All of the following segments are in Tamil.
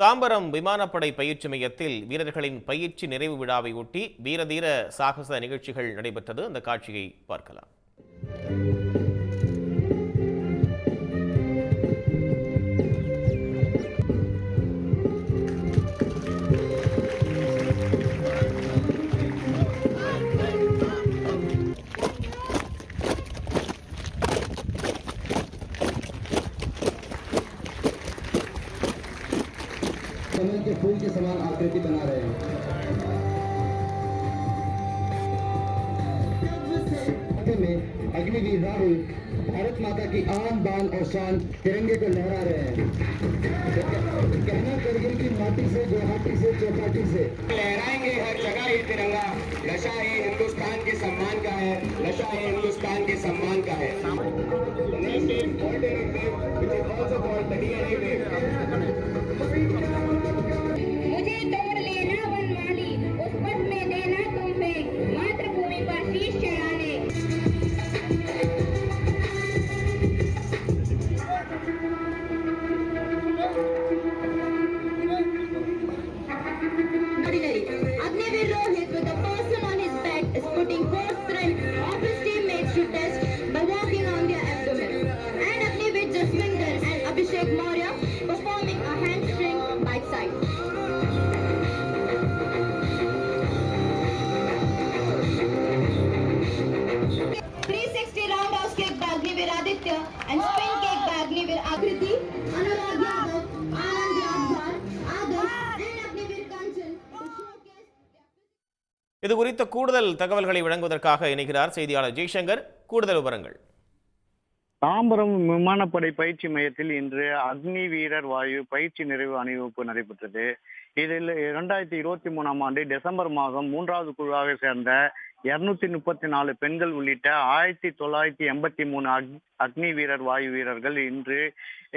தாம்பரம் விமானப்படை பயிற்சி மையத்தில் வீரர்களின் பயிற்சி நிறைவு விழாவை ஒட்டி வீரதீர சாகச நிகழ்ச்சிகள் நடைபெற்றது. அந்த காட்சியை பார்க்கலாம். कमल के फूल के समान आकृति बना रहे हैं। में अग्निवीर राहुल भारत माता की आन बान और शान तिरंगे को लहरा रहे हैं। कहना करगिल की माटी से गुवाहाटी से चौपाटी से। लहराएँगे हर जगह ये तिरंगा। नशा ही हिंदुस्तान के सम्मान का है। नशा ही हिंदुस्तान के सम्मान का है। Next is wave, which is also called the DNA wave. And spin kick by Agnivir Akriti, Anurag Yadav, Anand Yadvar, Adarsh and Agnivir Kanchan to showcase their இது குறித்த கூடுதல் தகவல்களை வழங்குவதற்காக இணைகிறார் செய்தியாளர் ஜெய்சங்கர். கூடுதல் விவரங்கள். தாம்பரம் விமானப்படை பயிற்சி மையத்தில் இன்று அக்னி வீரர் வாயு பயிற்சி நிறைவு அணிவகுப்பு நடைபெற்றது. இதில் இரண்டாயிரத்தி இருபத்தி மூணாம் ஆண்டு டிசம்பர் மாதம் மூன்றாவது குழுவாக சேர்ந்த இருநூத்தி முப்பத்தி நாலு பெண்கள் உள்ளிட்ட ஆயிரத்தி தொள்ளாயிரத்தி எண்பத்தி மூணு அக் அக்னி வீரர் வாயு வீரர்கள் இன்று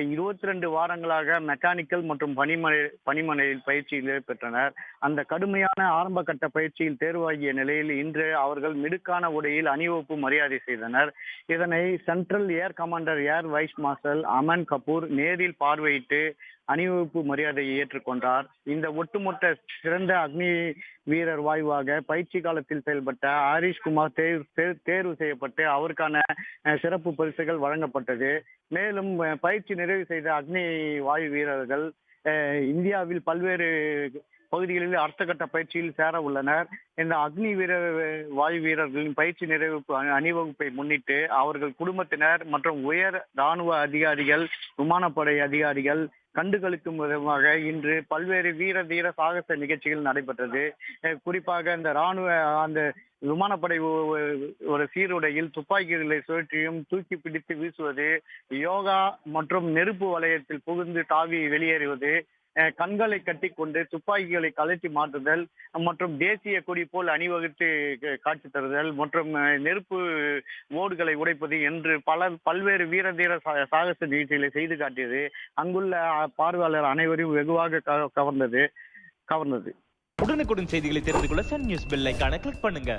இருபத்தி ரெண்டு வாரங்களாக மெக்கானிக்கல் மற்றும் பணிமனை பணிமனையில் பயிற்சியில் பெற்றனர் அந்த கடுமையான ஆரம்ப கட்ட பயிற்சியில் தேர்வாகிய நிலையில் இன்று அவர்கள் மிடுக்கான உடையில் அணிவகுப்பு மரியாதை செய்தனர். இதனை central air commander air vice marshal Aman Kapoor நேரில் பார்வையிட்டு அணிவகுப்பு மரியாதையை ஏற்றுக்கொண்டார். இந்த ஒட்டுமொத்த சிறந்த அக்னி வீரர் வாயுவாக பயிற்சி காலத்தில் செயல்பட்ட ஹரிஷ்குமார் தேர்வு தேர்வு செய்யப்பட்டு அவருக்கான சிறப்பு பரிசுகள் வழங்கப்பட்டது. மேலும் பயிற்சி நிறைவு செய்த அக்னி வாயு வீரர்கள் இந்தியாவில் பல்வேறு பகுதிகளில் அடுத்த கட்ட பயிற்சியில் சேர உள்ளனர். இந்த அக்னி வீரர் வாயு வீரர்களின் பயிற்சி நிறைவு அணிவகுப்பை முன்னிட்டு அவர்கள் குடும்பத்தினர் மற்றும் உயர் ராணுவ அதிகாரிகள் விமானப்படை அதிகாரிகள் கண்டுகளிக்கும் விதமாக இன்று பல்வேறு வீர தீர சாகச நிகழ்ச்சிகள் நடைபெற்றது. குறிப்பாக இந்த ராணுவ அந்த விமானப்படை ஒரு சீருடையில் துப்பாக்கிகளை சுழற்றியும் தூக்கி பிடித்து வீசுவது யோகா மற்றும் நெருப்பு வளையத்தில் புகுந்து தாவி வெளியேறுவது அஹ் கண்களை கட்டிக்கொண்டு துப்பாக்கிகளை கழற்றி மாற்றுதல் மற்றும் தேசிய கொடி போல் அணிவகுத்து காட்சி தருதல் மற்றும் நெருப்பு ஓடுகளை உடைப்பது என்று பல பல்வேறு வீர தீர சாகச நிகழ்ச்சிகளை செய்து காட்டியது. அங்குள்ள பார்வையாளர் அனைவரையும் வெகுவாக க- கவர்ந்தது கவர்ந்தது. உடனுக்குடன் செய்திகளை தெரிந்து கொள்ள சன் நியூஸ் பெல் ஐகானை கிளிக் பண்ணுங்க.